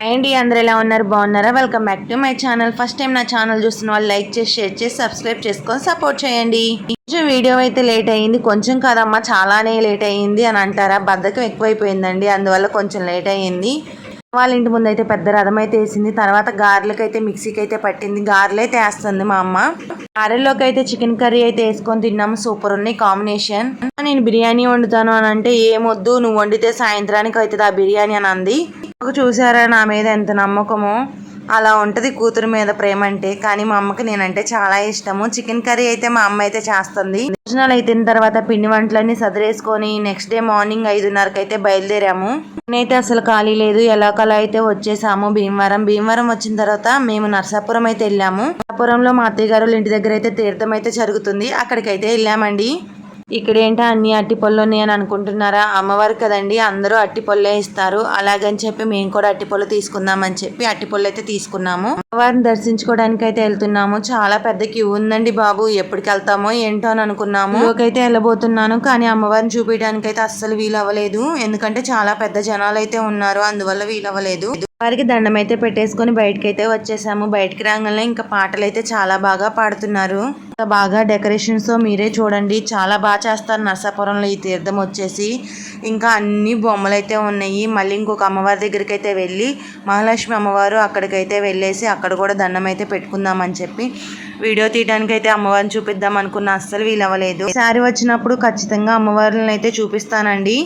అండి అందరు ఎలా ఉన్నారు? బాగున్నారా? Welcome back to my channel first time నా ఛానల్ చూస్తున్న వాళ్ళు లైక్ చేసి షేర్ చేసి సబ్స్క్రైబ్ చేసుకొని సపోర్ట్ చేయండి. కొంచెం వీడియో అయితే లేట్ అయ్యింది కొంచెం కాదమ్మా చాలానే లేట్ అయ్యింది అని అంటారా? బద్ధకం ఎక్కువైపోయిందండి. అందువల్ల కొంచెం లేట్ అయ్యింది. వాళ్ళ ఇంటి ముందు అయితే పెద్ద రథం అయితే వేసింది. తర్వాత గారెలకు అయితే మిక్సీకి అయితే పట్టింది. గారెలు అయితే వేస్తుంది మా అమ్మ. గారెల్లోకి అయితే చికెన్ కర్రీ అయితే వేసుకొని తిన్నాము. సూపర్ ఉన్నాయి కాంబినేషన్ నేను బిర్యానీ వండుతాను అని అంటే ఏమొద్దు నువ్వు వండితే సాయంత్రానికి అవుతుంది ఆ బిర్యానీ అని అంది. నాకు చూసారా నా మీద ఎంత నమ్మకమో? అలా ఉంటుంది కూతురు మీద ప్రేమ అంటే కానీ మా అమ్మకి నేనంటే చాలా ఇష్టము. చికెన్ కర్రీ అయితే మా అమ్మ అయితే చేస్తుంది. భోజనాలు అయిన తర్వాత పిండి వంటలన్నీ సదిరేసుకొని నెక్స్ట్ డే మార్నింగ్ ఐదున్నరకు అయితే బయలుదేరాము. నేనైతే అసలు ఖాళీ లేదు. ఎలా కలా అయితే వచ్చేసాము భీమవరం. భీమవరం వచ్చిన తర్వాత మేము నర్సాపురం అయితే వెళ్ళాము. నర్సాపురంలో మా అత్తయ్య గారు ఇంటి దగ్గర అయితే తీర్థం అయితే జరుగుతుంది. అక్కడికైతే వెళ్ళామండి. ఇక్కడ ఏంటో అన్ని అట్టి పళ్ళు ఉన్నాయి అని అనుకుంటున్నారా? అమ్మవారు కదండి అందరూ అట్టి పళ్ళే ఇస్తారు. అలాగని చెప్పి మేము కూడా అట్టి పళ్ళు తీసుకుందామని చెప్పి అట్టి పళ్ళు అయితే తీసుకున్నాము. అమ్మవారిని దర్శించుకోవడానికి అయితే వెళ్తున్నాము. చాలా పెద్ద క్యూ ఉందండి బాబు. ఎప్పటికి వెళ్తామో ఏంటో అని అనుకున్నాము. అయితే వెళ్ళబోతున్నాను కానీ అమ్మవారిని చూపించడానికి అయితే అస్సలు వీలు అవ్వలేదు ఎందుకంటే చాలా పెద్ద జనాలు అయితే ఉన్నారు అందువల్ల వీలు అవ్వలేదు వారికి దండం అయితే పెట్టేసుకొని బయటకి అయితే వచ్చేసాము. బయటికి రాగానే ఇంకా పాటలు అయితే చాలా బాగా పాడుతున్నారు. బాగా డెకరేషన్స్ మీరే చూడండి. చాలా బాగా చేస్తారు నర్సాపురంలో ఈ తీర్థం వచ్చేసి. ఇంకా అన్ని బొమ్మలు అయితే ఉన్నాయి. మళ్ళీ ఇంకొక అమ్మవారి దగ్గరికి అయితే వెళ్ళి మహాలక్ష్మి అమ్మవారు అక్కడికైతే వెళ్ళేసి అక్కడ కూడా దండం అయితే పెట్టుకుందామని చెప్పి వీడియో తీయడానికి అయితే అమ్మవారిని చూపిద్దాం అనుకున్న. అస్సలు వీలవ్వలేదు. ఈసారి వచ్చినప్పుడు ఖచ్చితంగా అమ్మవారిని అయితే చూపిస్తానండి.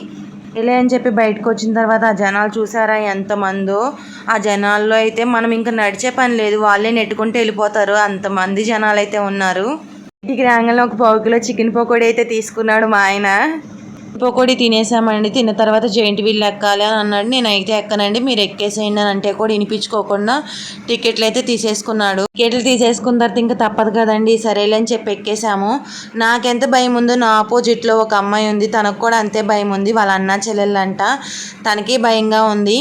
ఇలా అని చెప్పి బయటకు వచ్చిన తర్వాత ఆ జనాలు చూసారా ఎంతమందో ఆ జనాల్లో అయితే మనం ఇంకా నడిచే పని లేదు. వాళ్ళే నెట్టుకుంటూ వెళ్ళిపోతారు. అంతమంది జనాలు అయితే ఉన్నారు. ఇంటికి రాగానే ఒక పావు కిలో చికెన్ పకోడీ అయితే తీసుకున్నాడు మా ఆయన. పకోడీ తినేసామండి. తిన్న తర్వాత జెయింట్ వీల్ ఎక్కాలి అని అన్నాడు. నేను అయితే ఎక్కనండి. మీరు ఎక్కేసేయండి అని అంటే కూడా వినిపించుకోకుండా టికెట్లు అయితే తీసేసుకున్నాడు. టికెట్లు తీసేసుకున్న తర్వాత ఇంకా తప్పదు కదండి. సరేలే అని చెప్పి ఎక్కేసాము. నాకెంత భయం ఉందో నా ఆపోజిట్లో ఒక అమ్మాయి ఉంది. తనకు కూడా అంతే భయం ఉంది. వాళ్ళ అన్న చెల్లెళ్ళంట తనకి భయంగా ఉంది.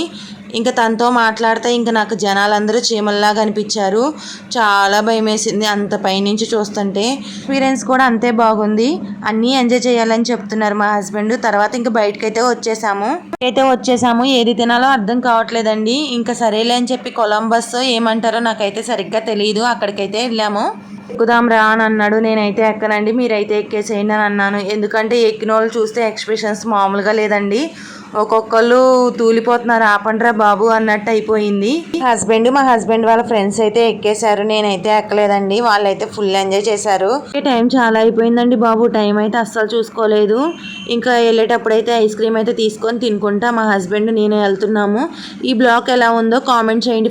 ఇంకా తనతో మాట్లాడితే ఇంకా నాకు జనాలందరూ చీమల్లాగా అనిపించారు. చాలా భయం వేసింది అంత పైనుంచి చూస్తుంటే. ఎక్స్పీరియన్స్ కూడా అంతే బాగుంది. అన్నీ ఎంజాయ్ చేయాలని చెప్తున్నారు మా హస్బెండ్. తర్వాత ఇంకా బయటకైతే వచ్చేసాము. అయితే వచ్చేసాము. ఏది తినాలో అర్థం కావట్లేదండి. ఇంకా సరేలే అని చెప్పి కొలంబస్ ఏమంటారో నాకైతే సరిగ్గా తెలియదు అక్కడికైతే వెళ్ళాము. ఎక్కుదాం రా అని అన్నాడు. నేనైతే ఎక్కనండి మీరైతే ఎక్కేసేయండి అని అన్నాను. ఎందుకంటే ఎక్కిన వాళ్ళు చూస్తే ఎక్స్ప్రెషన్స్ మామూలుగా లేదండి. ఒక్కొక్కళ్ళు తూలిపోతున్నారు. ఆపండ్రా బాబు అన్నట్టు అయిపోయింది. హస్బెండ్ మా హస్బెండ్ వాళ్ళ ఫ్రెండ్స్ అయితే ఎక్కేశారు. నేనైతే ఎక్కలేదండి. వాళ్ళైతే ఫుల్ ఎంజాయ్ చేశారు. టైం చాలా అయిపోయిందండి బాబు. టైం అయితే అస్సలు చూసుకోలేదు. ఇంకా వెళ్ళేటప్పుడు అయితే ఐస్ క్రీమ్ అయితే తీసుకొని తినుకుంటా మా హస్బెండ్ నేను వెళ్తున్నాము. ఈ బ్లాగ్ ఎలా ఉందో కామెంట్ చేయండి.